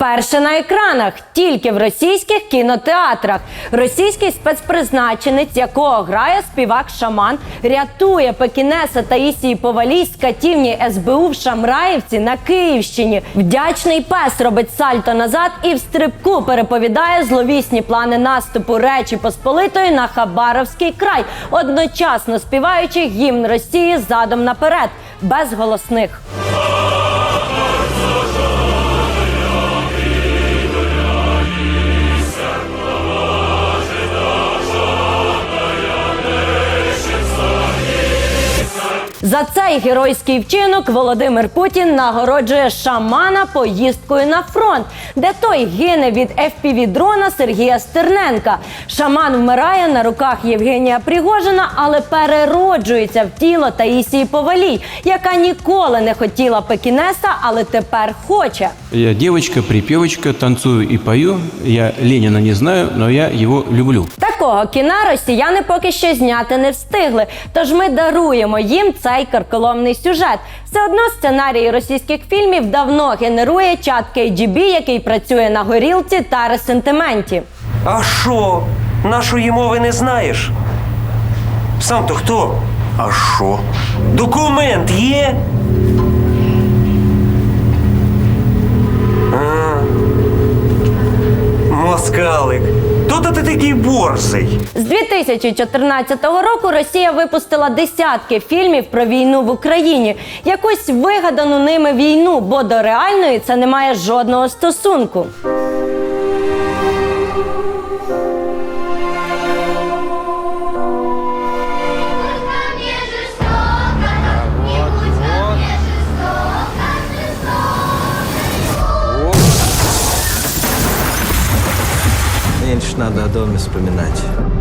Вперше на екранах, тільки в російських кінотеатрах. Російський спецпризначенець, якого грає співак Шаман, рятує пекінеса Таїсії Повалій з катівні СБУ в Шамраївці на Київщині. Вдячний пес робить сальто назад і в стрибку переповідає зловісні плани наступу Речі Посполитої на Хабаровський край, одночасно співаючи гімн Росії задом наперед, без голосних. За цей геройський вчинок Володимир Путін нагороджує шамана поїздкою на фронт, де той гине від fpv дрона Сергія Стерненка. Шаман вмирає на руках Євгенія Пригожина, але перероджується в тіло Таїсії Повалій, яка ніколи не хотіла пекінеса, але тепер хоче. Я девочка, припевочка, танцую и пою. Я Ленина не знаю, но я его люблю. Такого кіна росіяни поки що зняти не встигли. Тож ми даруємо їм цей карколомний сюжет. Все одно сценарій російських фільмів давно генерує чат KGB, який працює на горілці та ресентименті. А що? Нашої мови не знаєш? Сам то хто? А що? Документ є? А. Москалик. То-то ти такий борзий. З 2014 року Росія випустила десятки фільмів про війну в Україні, якусь вигадану ними війну, бо до реальної це не має жодного стосунку. О доме вспоминать.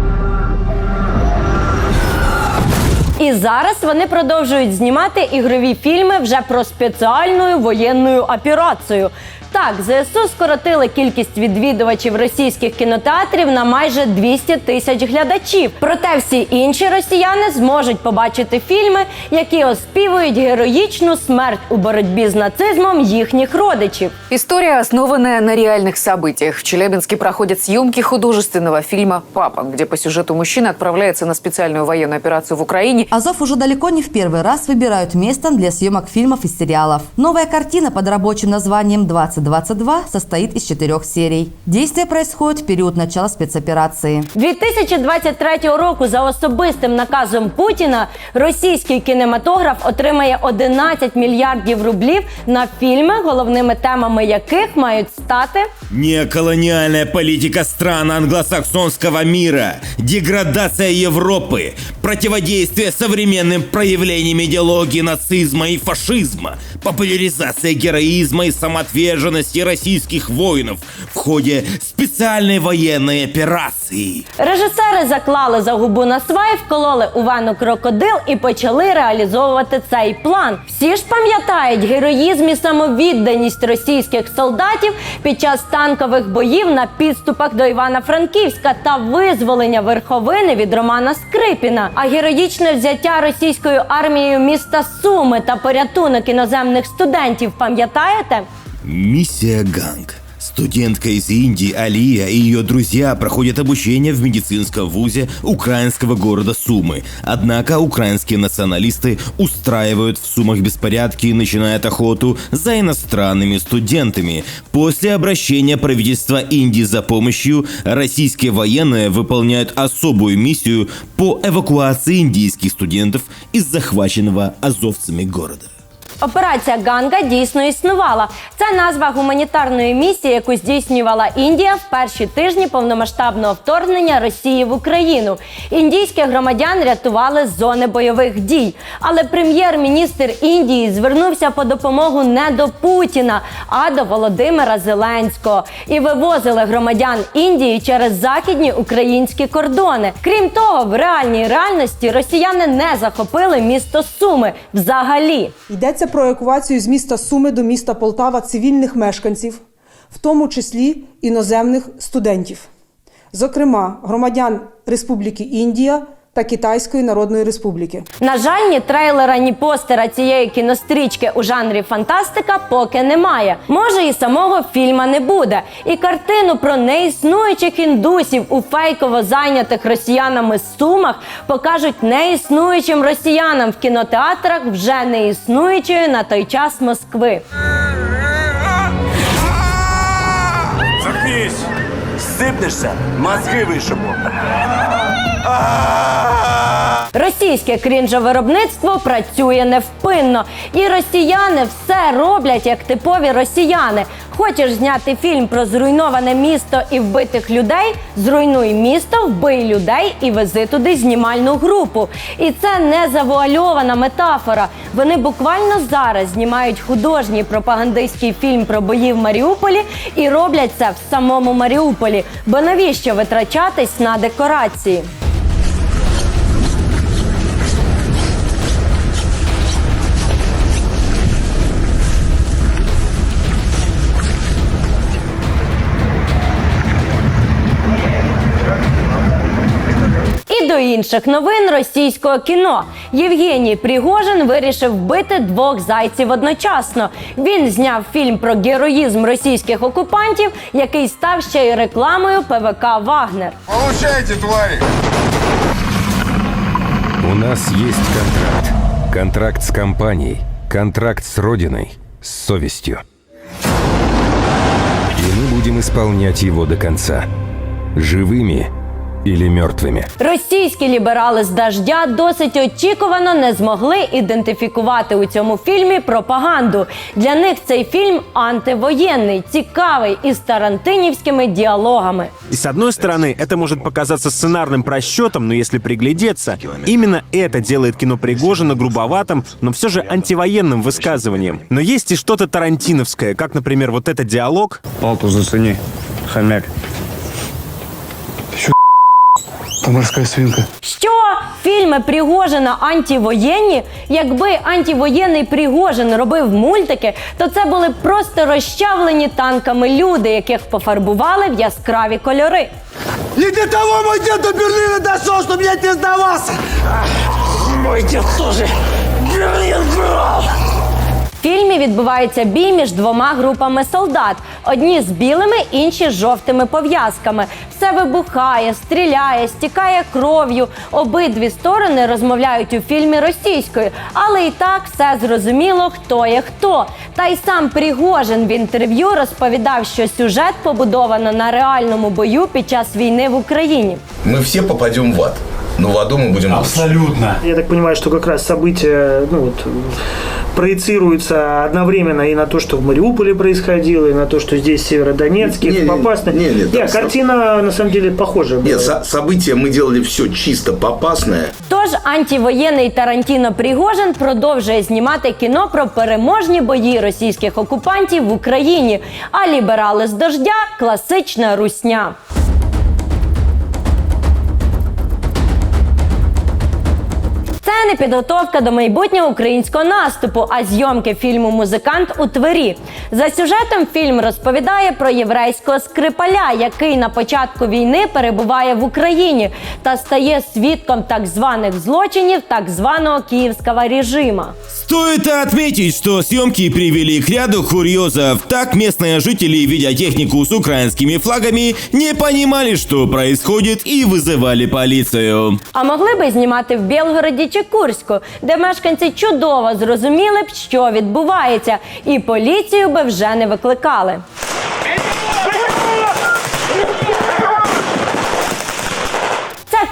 І зараз вони продовжують знімати ігрові фільми вже про спеціальну воєнну операцію. Так, ЗСУ скоротили кількість відвідувачів російських кінотеатрів на майже 200 тисяч глядачів. Проте всі інші росіяни зможуть побачити фільми, які оспівують героїчну смерть у боротьбі з нацизмом їхніх родичів. История, основанная на реальных событиях. В Челябинске проходят съемки художественного фильма «Папа», где по сюжету мужчина отправляется на специальную военную операцию в Украине Азов уже далеко не в первый раз выбирают местом для съемок фильмов и сериалов. Новая картина под рабочим названием «2022» состоит из четырех серий. Действие происходит в период начала спецоперации. 2023 року за особистим наказом Путіна російський кінематограф отримає 11 мільярдів рублів на фільми, головними темами яких мають стати Неоколониальная политика стран англосаксонского мира, деградация Европы, противодействие современным проявлениям идеологии нацизма и фашизма, популяризация героизма и самоотверженности российских воинов в ходе специальной военной операции. режисери заклали за губу на свай, вкололи у вену крокодил і почали реалізовувати цей план. Всі ж пам'ятають героїзм і самовідданість російських солдатів під час танкових боїв на підступах до Івано-Франківська та визволення верховини від Романа Скрипіна. А героїчне взяття російською армією міста Суми та порятунок іноземних студентів. Пам'ятаєте? Місія Ганг. Студентка из Индии Алия и ее друзья проходят обучение в медицинском вузе украинского города Сумы. Однако украинские националисты устраивают в Сумах беспорядки и начинают охоту за иностранными студентами. После обращения правительства Индии за помощью, российские военные выполняют особую миссию по эвакуации индийских студентов из захваченного азовцами города. Операція Ганга дійсно існувала. Це назва гуманітарної місії, яку здійснювала Індія в перші тижні повномасштабного вторгнення Росії в Україну. Індійських громадян рятували з зони бойових дій. Але прем'єр-міністр Індії звернувся по допомогу не до Путіна, а до Володимира Зеленського і вивозили громадян Індії через західні українські кордони. Крім того, в реальній реальності росіяни не захопили місто Суми взагалі. Йдеться про евакуацію з міста Суми до міста Полтава цивільних мешканців, в тому числі іноземних студентів, зокрема громадян Республіки Індія та Китайської Народної Республіки. На жаль, ні трейлера, ні постера цієї кінострічки у жанрі фантастика поки немає. Може, і самого фільма не буде. І картину про неіснуючих індусів у фейково зайнятих росіянами сумах покажуть неіснуючим росіянам в кінотеатрах вже не існуючої на той час Москви. Заткнись! Сипнешся, мозги вишибу. Російське крінжовиробництво працює невпинно, і росіяни все роблять як типові росіяни. Хочеш зняти фільм про зруйноване місто і вбитих людей? Зруйнуй місто, вбий людей і вези туди знімальну групу. І це не завуальована метафора. Вони буквально зараз знімають художній пропагандистський фільм про бої в Маріуполі і роблять це в самому Маріуполі. Бо навіщо витрачатись на декорації? Інших новин російського кіно Євгеній Пригожин вирішив вбити двох зайців одночасно. Він зняв фільм про героїзм російських окупантів, який став ще й рекламою ПВК Вагнер. Получайте, твари! У нас есть контракт. Контракт с компанией. Контракт с Родиной. С совестью. И мы будем исполнять его до конца. Живыми или мертвыми. Російські ліберали з дождя досить очікувано не змогли ідентифікувати у цьому фільмі пропаганду. Для них цей фільм антивоєнний, цікавий із тарантинівськими діалогами. И с одной стороны, это может показаться сценарным просчетом, но если приглядеться, именно это делает кино Пригожина грубоватым, но все же антивоенным высказыванием. Но есть и что-то тарантиновское, как, например, вот этот диалог. Палту зацени, хомяк. Ты морская свинка. Що фільми Пригожина антивоєнні? Якби антивоєнний Пригожин робив мультики, то це були б просто розчавлені танками люди, яких пофарбували в яскраві кольори. Не для того мой дед до Берлина дошел, чтобы я не сдавался! Мой дед тоже Берлин брал! В фільмі відбувається бій між двома групами солдат: одні з білими, інші з жовтими пов'язками. Все вибухає, стріляє, стікає кров'ю. Обидві сторони розмовляють у фільмі російською, але і так все зрозуміло, хто є хто. Та й сам Пригожин в інтерв'ю розповідав, що сюжет побудовано на реальному бою під час війни в Україні. Мы все попадем в ад. Но в аду мы будем Абсолютно. Я так понимаю, что как раз события ну, вот, проецируются одновременно и на то, что в Мариуполе происходило, и на то, что здесь в Северодонецке, Не, в не, Попасной. не, не, да, со- картина на самом деле похожая. была. Нет, со- события мы делали все чисто попасное. Тож антивоєнний Тарантіно Пригожин продовжує знімати кіно про переможні бої російських окупантів в Україні. А ліберали з дождя класична русня. Це не підготовка до майбутнього українського наступу, а зйомки фільму Музикант у Твері. За сюжетом фільм розповідає про єврейського скрипаля, який на початку війни перебуває в Україні та стає свідком так званих злочинів так званого київського режима. Стоит отметить, что съемки привели к ряду курьезов. Так местные жители, видя технику с украинскими флагами, не понимали, что происходит и вызывали полицию. А могли би знімати в Білгороді чи Курську, де мешканці чудово зрозуміли б, що відбувається, і поліцію би вже не викликали.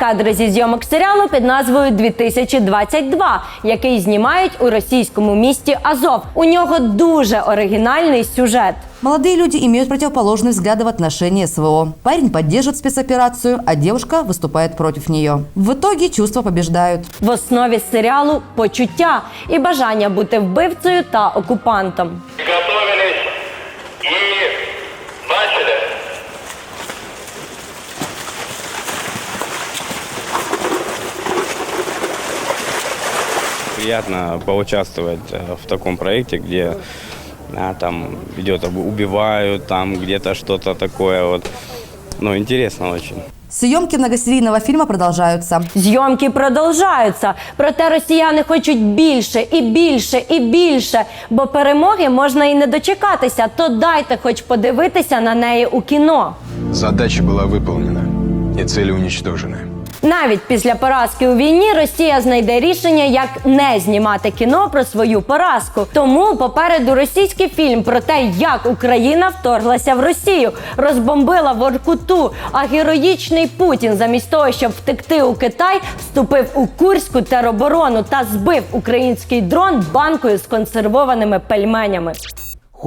кадри зі зйомок серіалу під назвою 2022, який знімають у російському місті Азов. У нього дуже оригінальний сюжет. Молодые люди имеют противоположные взгляды в отношении СВО. Парень поддерживает спецоперацию, а девушка выступает против нее. В итоге чувства побеждают. В основі серіалу почуття і бажання бути вбивцею та окупантом. Приятно поучаствовать э, в таком проекте, где а, там идет об- убивают, там где-то что-то такое вот. Ну, интересно очень. Съемки многосерийного фильма продолжаются. Зйомки продовжаються. Проте росіяни хочуть більше і більше і більше. Бо перемоги можна і не дочекатися. То дайте хоч подивитися на неї у кіно. Задача была выполнена, и цели уничтожены. Навіть після поразки у війні Росія знайде рішення, як не знімати кіно про свою поразку. Тому попереду російський фільм про те, як Україна вторглася в Росію, розбомбила Воркуту. А героїчний Путін, замість того, щоб втекти у Китай, вступив у курську тероборону та збив український дрон банкою з консервованими пельменями.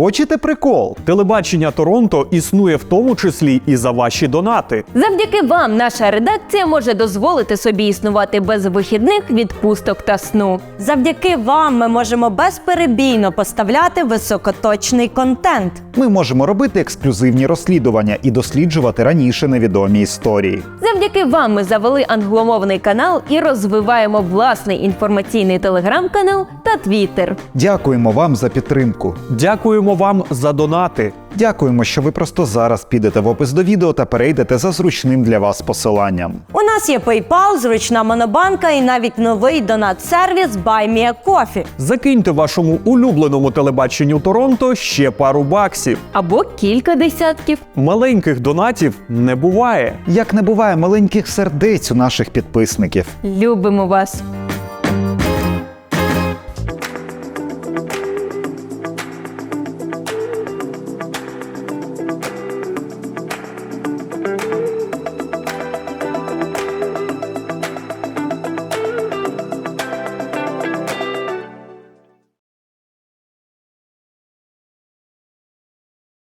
Хочете прикол? Телебачення Торонто існує в тому числі і за ваші донати. Завдяки вам наша редакція може дозволити собі існувати без вихідних, відпусток та сну. Завдяки вам ми можемо безперебійно поставляти високоточний контент. Ми можемо робити ексклюзивні розслідування і досліджувати раніше невідомі історії. Завдяки вам ми завели англомовний канал і розвиваємо власний інформаційний телеграм-канал та твіттер. Дякуємо вам за підтримку. Дякуємо вам за донати. Дякуємо, що ви просто зараз підете в опис до відео та перейдете за зручним для вас посиланням. У нас є PayPal, зручна монобанка і навіть новий донат-сервіс BuyMeACoffee. Закиньте вашому улюбленому телебаченню Торонто ще пару баксів. Або кілька десятків. Маленьких донатів не буває. Як не буває маленьких сердець у наших підписників. Любимо вас!